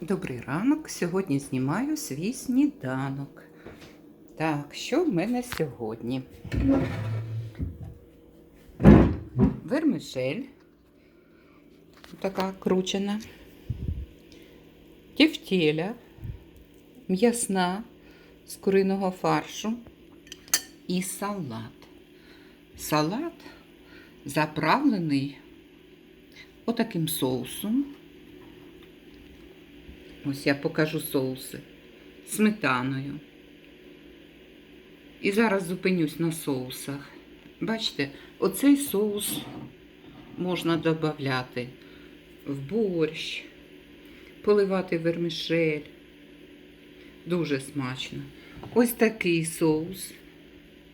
Добрий ранок. Сьогодні знімаю свій сніданок. Так, що в мене сьогодні? Вермишель. Така кручена. Тефтеля. М'ясна з куриного фаршу. І салат. Салат заправлений отаким соусом. Ось я покажу соуси сметаною. І зараз зупинюсь на соусах. Бачите, оцей соус можна додати в борщ, поливати вермішель. Дуже смачно. Ось такий соус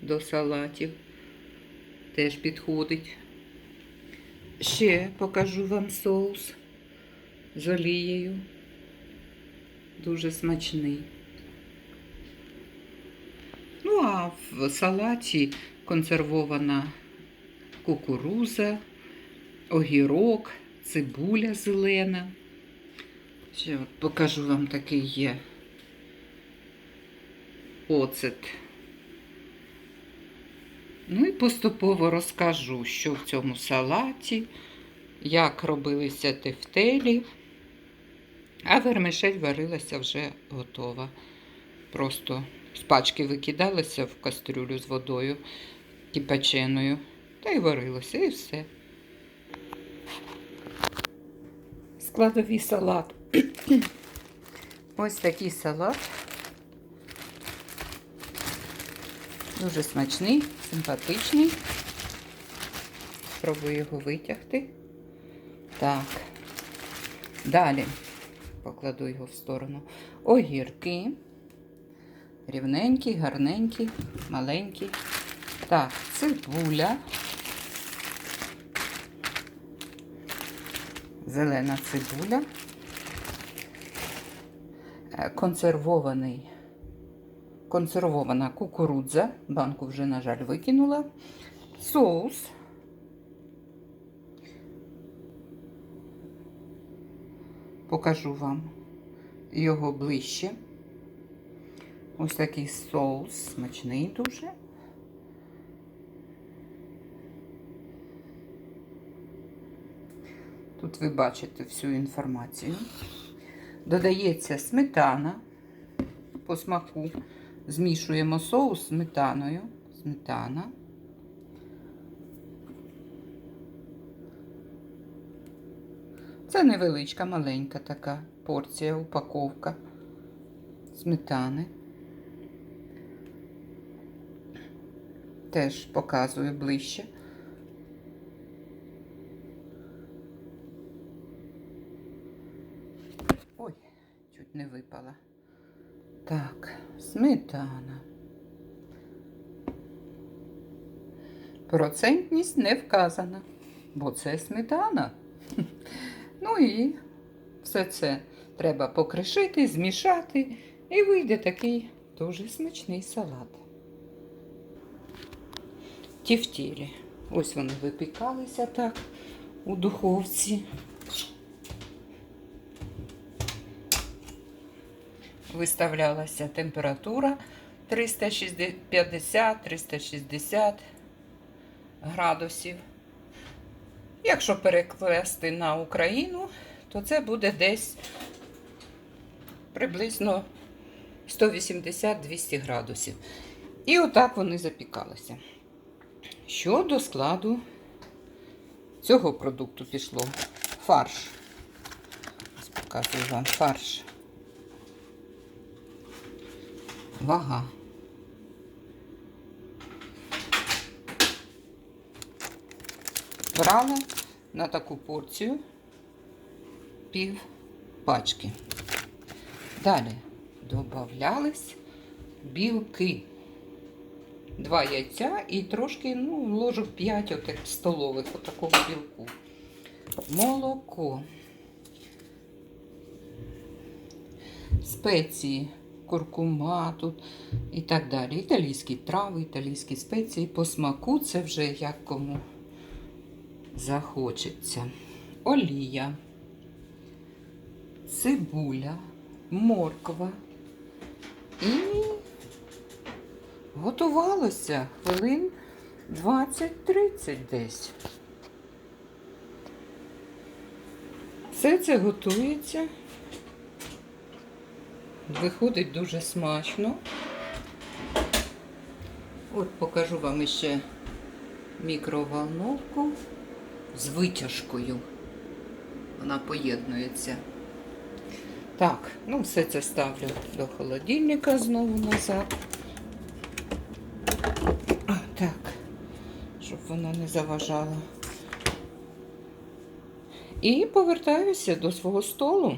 до салатів теж підходить. Ще покажу вам соус з олією. Дуже смачний. Ну, а в салаті консервована кукуруза, огірок, цибуля зелена. Ще от покажу вам такий є оцет. Ну і поступово розкажу, що в цьому салаті, як робилися тефтелі. А вермишель варилася вже готова. Просто з пачки викидалася в кастрюлю з водою кипяченою. Та й варилося, і все. Складовий салат. Ось такий салат. Дуже смачний, симпатичний. Спробую його витягти. Так. Далі покладу його в сторону. Огірки. Рівненькі, гарненькі, маленькі. Так, цибуля. Зелена цибуля. Е, Консервований, консервована кукурудза. Банку вже, на жаль, викинула. Соус. Покажу вам його ближче. Ось такий соус, смачний дуже. Тут ви бачите всю інформацію. Додається сметана по смаку. Змішуємо соус з сметаною. Сметана. Це невеличка, маленька така порція, упаковка сметани. Теж показую ближче. Ой, чуть не випала. Так, сметана. Процентність не вказана, бо це сметана. Ну і все це треба покришити, змішати, і вийде такий дуже смачний салат. Тівтілі. Ось вони випікалися так у духовці. Виставлялася температура 350-360 градусів. Якщо перекласти на Україну, то це буде десь приблизно 180-200 градусів. І отак вони запікалися. Що до складу цього продукту пішло? Фарш. Ось показую вам фарш. Вага. Брала на таку порцію пів пачки. Далі додавались білки. Два яйця і трошки, ну, ложок 5 отак столових отакого білку. Молоко. Спеції, куркума тут і так далі. Італійські трави, італійські спеції. По смаку це вже як кому захочеться. Олія. цибуля, морква. І готувалося хвилин 20-30 десь. Все це готується. Виходить дуже смачно. От покажу вам ще мікроволновку з витяжкою. Вона поєднується. Так, ну все це ставлю до холодильника знову назад. А, так, щоб вона не заважала. І повертаюся до свого столу.